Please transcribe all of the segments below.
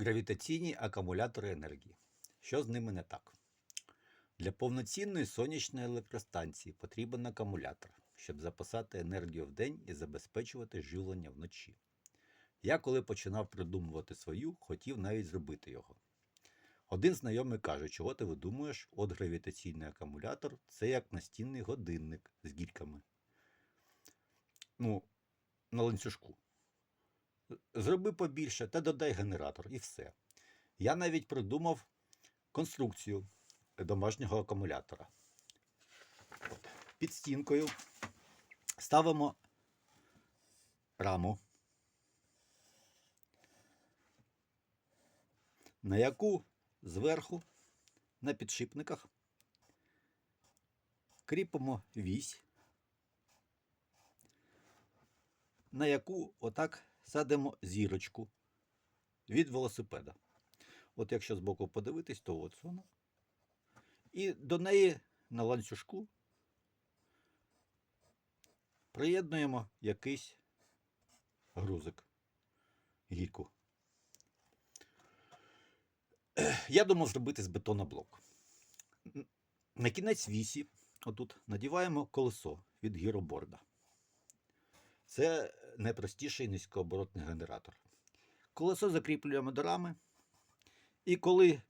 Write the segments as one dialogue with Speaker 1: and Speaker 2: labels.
Speaker 1: Гравітаційні акумулятори енергії. Що з ними не так? Для повноцінної сонячної електростанції потрібен акумулятор, щоб запасати енергію вдень і забезпечувати живлення вночі. Я, коли починав придумувати свою, хотів навіть зробити його. Один знайомий каже, чого ти видумуєш, от гравітаційний акумулятор це як настінний годинник з гільками. Ну, на ланцюжку. Зроби побільше та додай генератор і все. Я навіть придумав конструкцію домашнього акумулятора. Під стінкою ставимо раму, на яку зверху на підшипниках кріпимо вісь, на яку отак садимо зірочку від велосипеда. От якщо збоку подивитись, то от вона. І до неї на ланцюжку приєднуємо якийсь грузик, гільку. Я думав зробити з бетоноблок. Н- На кінець вісі, отут, надіваємо колесо від гіроборда. Це найпростіший низькооборотний генератор. Колесо закріплюємо до рами, і коли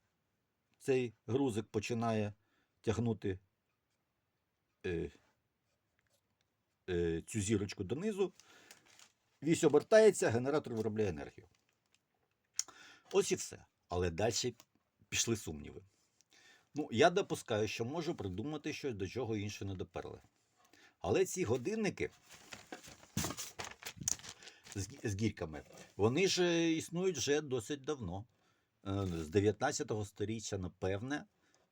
Speaker 1: цей грузик починає тягнути е, е, цю зірочку донизу, вісь обертається, генератор виробляє енергію. Ось і все. Але далі пішли сумніви. Ну, я допускаю, що можу придумати щось, до чого інші не доперли. Але ці годинники з, з гірками, вони ж е, існують вже досить давно. Е, З 19 століття, напевне.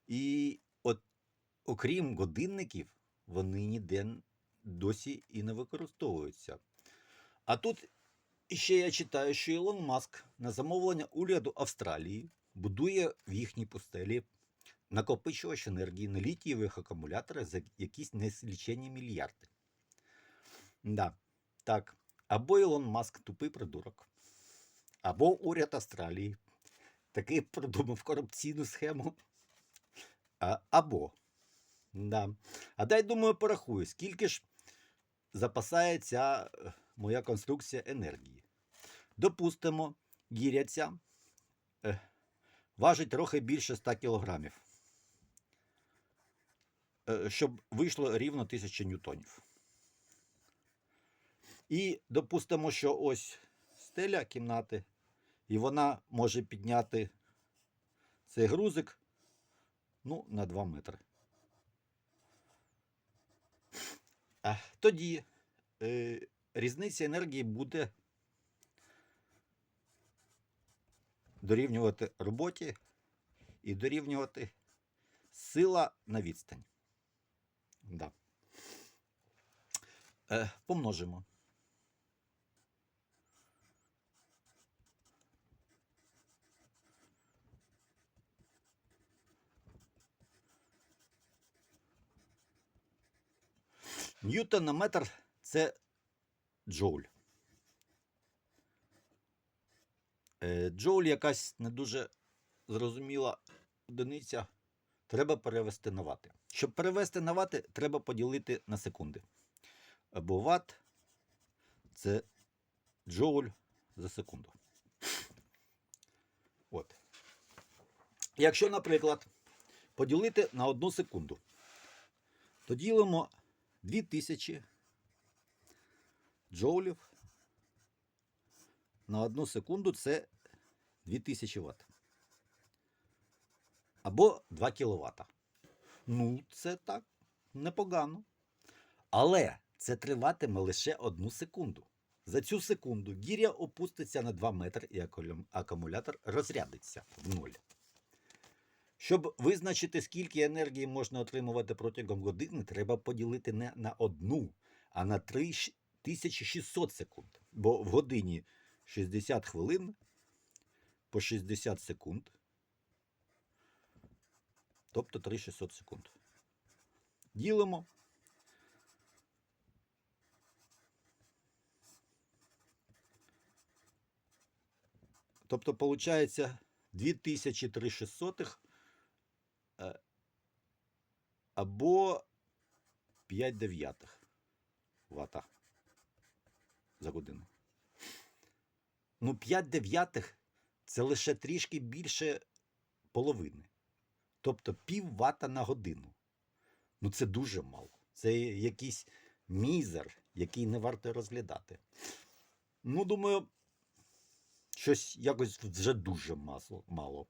Speaker 1: І от, окрім годинників, вони ніде досі і не використовуються. А тут іще я читаю, що Ілон Маск на замовлення уряду Австралії будує в їхній пустелі накопичувач енергії на літієвих акумуляторах за якісь незлічені мільярди. Да, так. Або Ілон Маск тупий придурок, або уряд Австралії таки придумав корупційну схему. А, або. Да. А дай, думаю, порахую, скільки ж запасає ця е, моя конструкція енергії. Допустимо, гіря ця е, важить трохи більше 100 кілограмів. Е, щоб вийшло рівно 1000 ньютонів. І допустимо, що ось стеля кімнати, і вона може підняти цей грузик ну, на 2 метри. Тоді е, різниця енергії буде дорівнювати роботі і дорівнювати сила на відстань. Да. Е, помножимо. Ньютон на метр це джоуль. Е, Джоуль якась не дуже зрозуміла одиниця. Треба перевести на вати. Щоб перевести на вати, треба поділити на секунди. Бо ват це джоуль за секунду. От. Якщо, наприклад, поділити на одну секунду, то ділимо 2000 джоулів на одну секунду це 2000 Вт. Або 2 кВт. Ну, це так непогано. Але це триватиме лише одну секунду. За цю секунду гіря опуститься на 2 метри і акумулятор розрядиться в нуль. Щоб визначити, скільки енергії можна отримувати протягом години, треба поділити не на одну, а на 3600 секунд. Бо в годині 60 хвилин по 60 секунд. Тобто 3600 секунд. Ділимо. Тобто, виходить, 2036 е, або 5 дев'ятих вата за годину. Ну, 5 дев'ятих це лише трішки більше половини. Тобто пів вата на годину. Ну, це дуже мало. Це якийсь мізер, який не варто розглядати. Ну, думаю, щось якось вже дуже мало.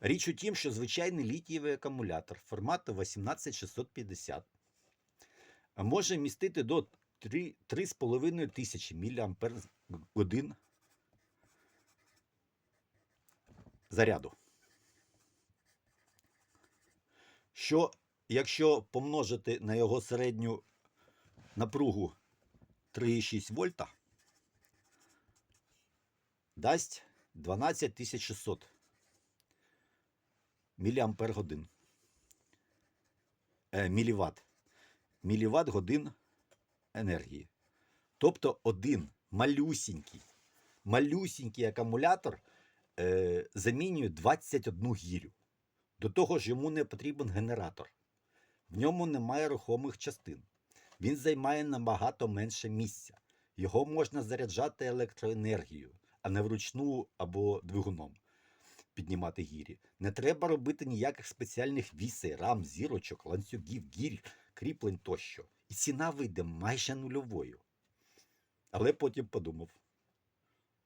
Speaker 1: Річ у тім, що звичайний літієвий акумулятор формату 18650 може містити до 3 3,5 тисячі мАч заряду. Що, якщо помножити на його середню напругу 3,6 вольта, дасть 12600 міліампер годин. Е, міліват. Міліват годин енергії. Тобто один малюсінький, малюсінький акумулятор е, замінює 21 гірю. До того ж, йому не потрібен генератор. В ньому немає рухомих частин. Він займає набагато менше місця. Його можна заряджати електроенергією, а не вручну або двигуном піднімати гірі. Не треба робити ніяких спеціальних вісей, рам, зірочок, ланцюгів, гір, кріплень тощо. І ціна вийде майже нульовою. Але потім подумав: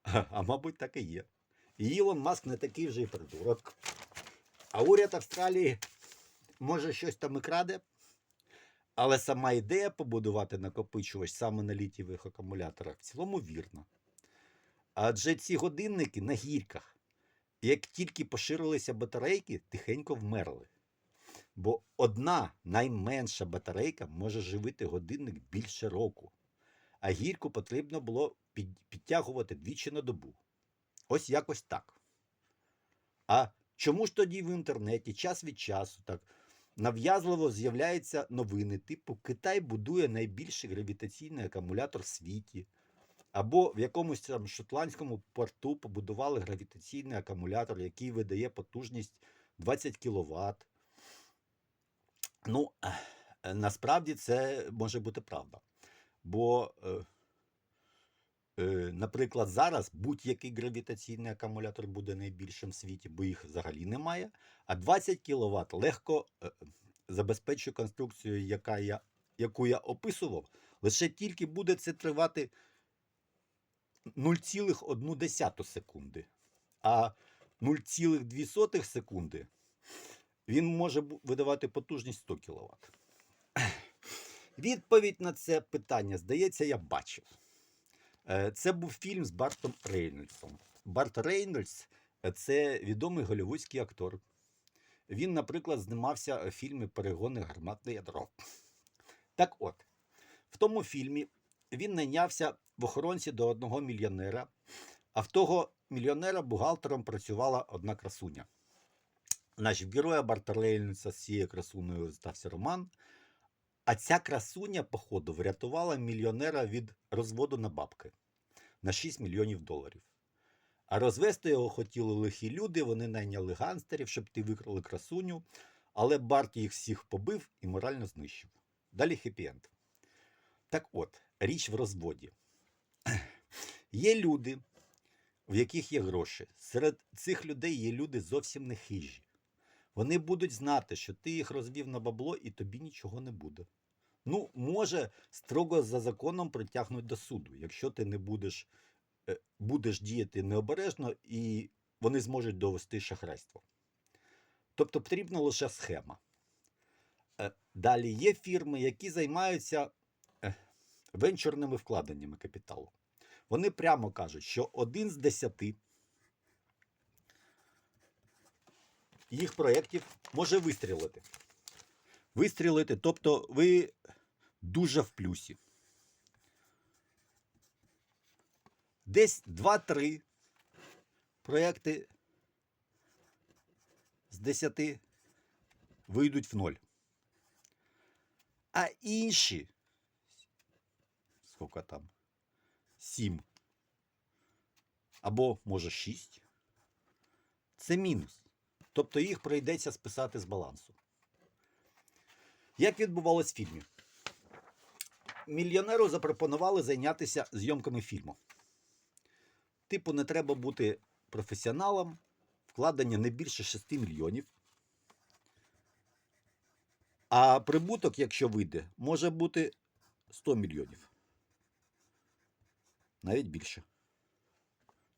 Speaker 1: а, а мабуть, так і є. І Ілон Маск не такий вже й придурок. А уряд Австралії може щось там і краде, але сама ідея побудувати накопичувач саме на літієвих акумуляторах в цілому вірна. Адже ці годинники на гірках, як тільки поширилися батарейки, тихенько вмерли. Бо одна найменша батарейка може живити годинник більше року, а гірку потрібно було підтягувати двічі на добу. Ось якось так. А чому ж тоді в інтернеті час від часу так нав'язливо з'являються новини, типу Китай будує найбільший гравітаційний акумулятор в світі, або в якомусь там шотландському порту побудували гравітаційний акумулятор, який видає потужність 20 кВт. Ну, насправді це може бути правда. Бо, е, е, наприклад, зараз будь-який гравітаційний акумулятор буде найбільшим в світі, бо їх взагалі немає. А 20 кВт легко е, забезпечує конструкцію, яка я, яку я описував, лише тільки буде це тривати 0,1 секунди. А 0,2 секунди він може видавати потужність 100 кВт. Відповідь на це питання, здається, я бачив. Е, Це був фільм з Бартом Рейнольдсом. Барт Рейнольдс е, це відомий голівудський актор. Він, наприклад, знімався в фільмі Перегони гарматне ядро. Так от, в тому фільмі він найнявся в охоронці до одного мільйонера, а в того мільйонера бухгалтером працювала одна красуня. Значить, героя Рейнольдса з цією красунею стався роман. А ця красуня, походу, врятувала мільйонера від розводу на бабки на 6 мільйонів доларів. А розвести його хотіли лихі люди, вони найняли гангстерів, щоб ті викрали красуню, але Барт їх всіх побив і морально знищив. Далі хеппі-енд. Так от, річ в розводі. Є люди, в яких є гроші. Серед цих людей є люди зовсім не хижі. Вони будуть знати, що ти їх розвів на бабло і тобі нічого не буде. Ну, може, строго за законом притягнуть до суду, якщо ти не будеш, е, будеш діяти необережно і вони зможуть довести шахрайство. Тобто потрібна лише схема. Е, Далі є фірми, які займаються венчурними вкладеннями капіталу. Вони прямо кажуть, що один з десяти їх проєктів може вистрілити. Вистрілити, тобто ви дуже в плюсі. Десь 2-3 проєкти з 10 вийдуть в ноль. А інші, скільки там? 7. Або, може, 6 Це мінус. Тобто їх прийдеться списати з балансу. Як відбувалось в фільмі? Мільйонеру запропонували зайнятися зйомками фільму. Типу, не треба бути професіоналом, вкладення не більше 6 мільйонів. А прибуток, якщо вийде, може бути 100 мільйонів. Навіть більше.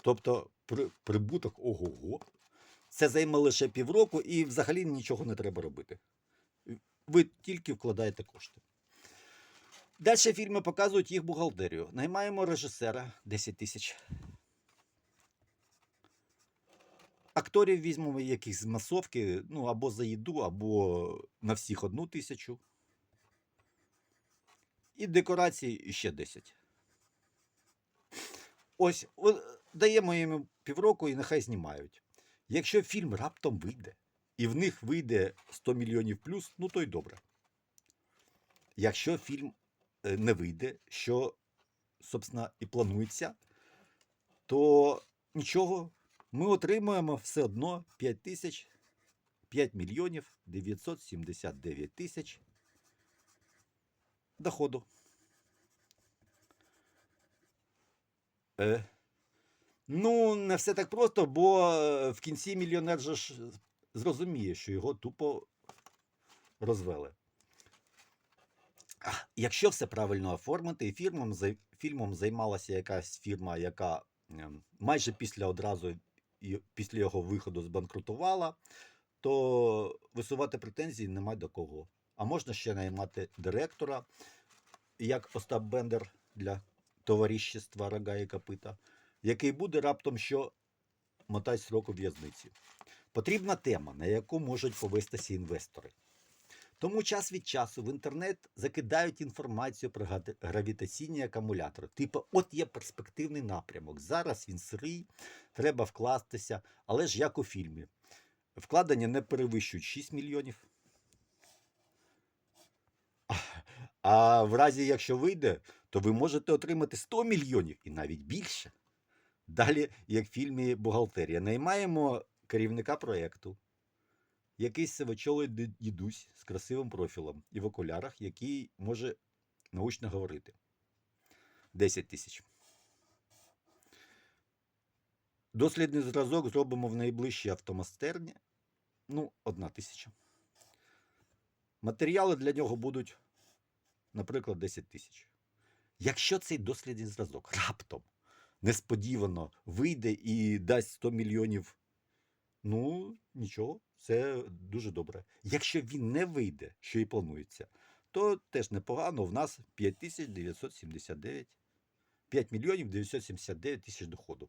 Speaker 1: Тобто при, прибуток ого-го. Це займе лише півроку і взагалі нічого не треба робити. Ви тільки вкладаєте кошти. Далі фільми показують їх бухгалтерію. Наймаємо режисера 10 тисяч. Акторів візьмемо якихось з масовки, ну або за їду, або на всіх одну тисячу. І декорації ще 10. Ось даємо їм півроку і нехай знімають. Якщо фільм раптом вийде, і в них вийде 100 мільйонів плюс, ну то й добре. Якщо фільм е, не вийде, що, собственно, і планується, то нічого, ми отримуємо все одно 5 тисяч, 5 мільйонів 979 тисяч доходу. Е, ну, не все так просто, бо е, в кінці мільйонер же ж зрозуміє, що його тупо розвели. Якщо все правильно оформити, і фірмом, фільмом займалася якась фірма, яка ем, майже після одразу після його виходу збанкрутувала, то висувати претензії немає до кого. А можна ще наймати директора, як Остап Бендер для товаріщества Рога і Копита, який буде раптом що мотать срок у в'язниці. Потрібна тема, на яку можуть повестися інвестори. Тому час від часу в інтернет закидають інформацію про гравітаційні акумулятори. Типу, от є перспективний напрямок. Зараз він сирий, треба вкластися, але ж як у фільмі. Вкладення не перевищують 6 мільйонів. А в разі, якщо вийде, то ви можете отримати 100 мільйонів і навіть більше. Далі, як в фільмі Бухгалтерія, наймаємо керівника проєкту. Якийсь сивочолий дідусь з красивим профілем і в окулярах, який може научно говорити. 10 тисяч. Дослідний зразок зробимо в найближчій автомастерні. Ну, одна тисяча. Матеріали для нього будуть, наприклад, 10 тисяч. Якщо цей дослідний зразок раптом несподівано вийде і дасть 100 мільйонів, ну нічого, це дуже добре. Якщо він не вийде, що і планується, то теж непогано. В нас 5979, 5 мільйонів 979 тисяч доходу.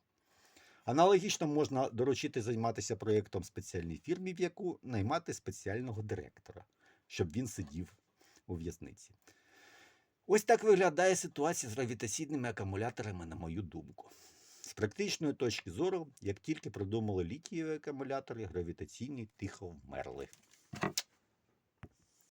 Speaker 1: Аналогічно можна доручити займатися проєктом спеціальній фірмі, в яку наймати спеціального директора, щоб він сидів у в'язниці. Ось так виглядає ситуація з гравітаційними акумуляторами, на мою думку. З практичної точки зору, як тільки придумали літієві акумулятори, гравітаційні тихо вмерли.